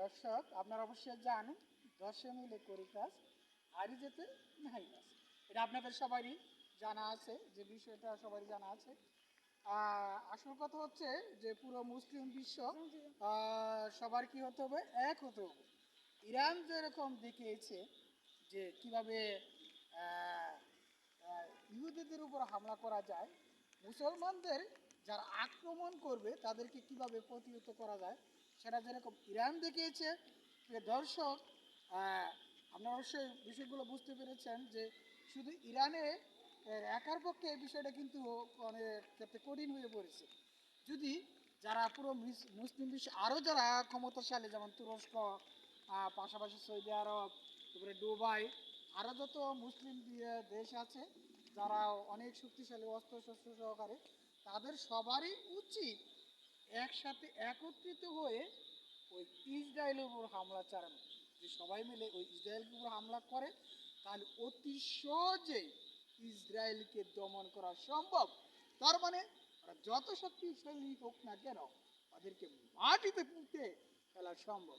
দর্শক, আপনারা অবশ্যই জানেন দশে মিলে করি কাজ আরই যেতে নাই কাজ। এটা আপনাদের সবারই জানা আছে, যে বিষয়টা সবারই জানা আছে। আসল কথা হচ্ছে যে পুরো মুসলিম বিশ্ব সবার কি হতে হবে? এক হতে হবে। ইরান যেরকম দেখিয়েছে যে কীভাবে ইহুদিদের উপর হামলা করা যায়, মুসলমানদের যারা আক্রমণ করবে তাদেরকে কীভাবে প্রতিহত করা যায় সেটা যেরকম ইরান দেখিয়েছে দর্শক আপনারা অবশ্যই বিষয়গুলো বুঝতে পেরেছেন যে শুধু ইরানে একার পক্ষে এই বিষয়টা কিন্তু অনেক ক্ষেত্রে কঠিন হয়ে পড়েছে। যদি যারা পুরো মুসলিম বিশ্ব আরও যারা ক্ষমতাশালী, যেমন তুরস্ক পাশাপাশি সৌদি আরব, তারপরে দুবাই আরও যত মুসলিম দেশ আছে, যারা অনেক শক্তিশালী অস্ত্র শস্ত্র সহকারে, তাদের সবারই উচিত একসাথে একত্রিত হয়ে ওই ইসরায়েলের উপর হামলা চালানো। যে সবাই মিলে ওই ইসরায়েলের উপর হামলা করে, তাহলে অতি সহজে ইসরায়েলকে দমন করা সম্ভব। তার মানে যত শক্তিশালী হোক না কেন, তাদেরকে মাটিতে পুঁতে ফেলা সম্ভব।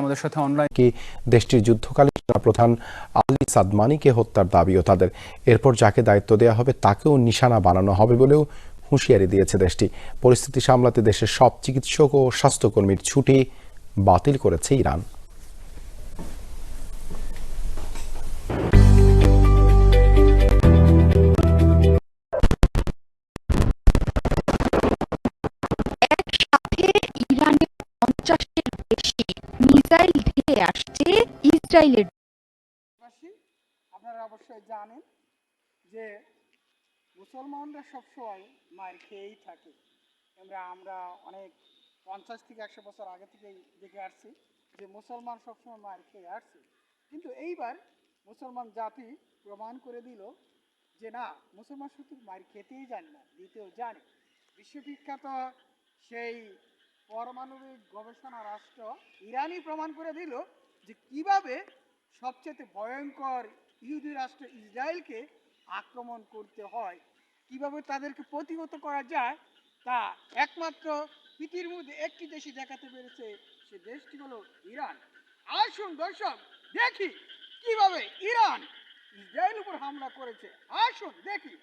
আমাদের সাথে অনলাইন কি দেশটির যুদ্ধকালীন প্রধান আলী সাদমানিকে হত্যার দাবি ও তাদের। এরপর যাকে দায়িত্ব দেওয়া হবে তাকেও নিশানা বানানো হবে বলেও হুঁশিয়ারি দিয়েছে দেশটি। পরিস্থিতি সামলাতে দেশের সব চিকিৎসক ও স্বাস্থ্যকর্মীর ছুটি বাতিল করেছে ইরান। পাশাপাশি আপনারা অবশ্যই জানেন যে মুসলমানরা সবসময় মার খেয়েই থাকে। আমরা আমরা অনেক পঞ্চাশ থেকে একশো বছর আগে থেকেই দেখে আসছি যে মুসলমান সবসময় মার খেয়ে আসছে। কিন্তু এইবার মুসলমান জাতি প্রমাণ করে দিল যে না, মুসলমান শুধু মার খেতেই জানে না, দিতেও জানে। বিশ্ববিখ্যাত সেই পারমাণবিক গবেষণা রাষ্ট্র ইরানই প্রমাণ করে দিল যে কীভাবে সবচেয়ে ভয়ঙ্কর ইহুদি রাষ্ট্র ইসরায়েলকে আক্রমণ করতে হয়, কীভাবে তাদেরকে প্রতিহত করা যায়, তা একমাত্র পৃথিবীর মধ্যে একটি দেশে দেখাতে পেরেছে, সে দেশটি হলো ইরান। আসুন দর্শক, দেখি কীভাবে ইরান ইসরায়েল উপর হামলা করেছে। আসুন দেখি।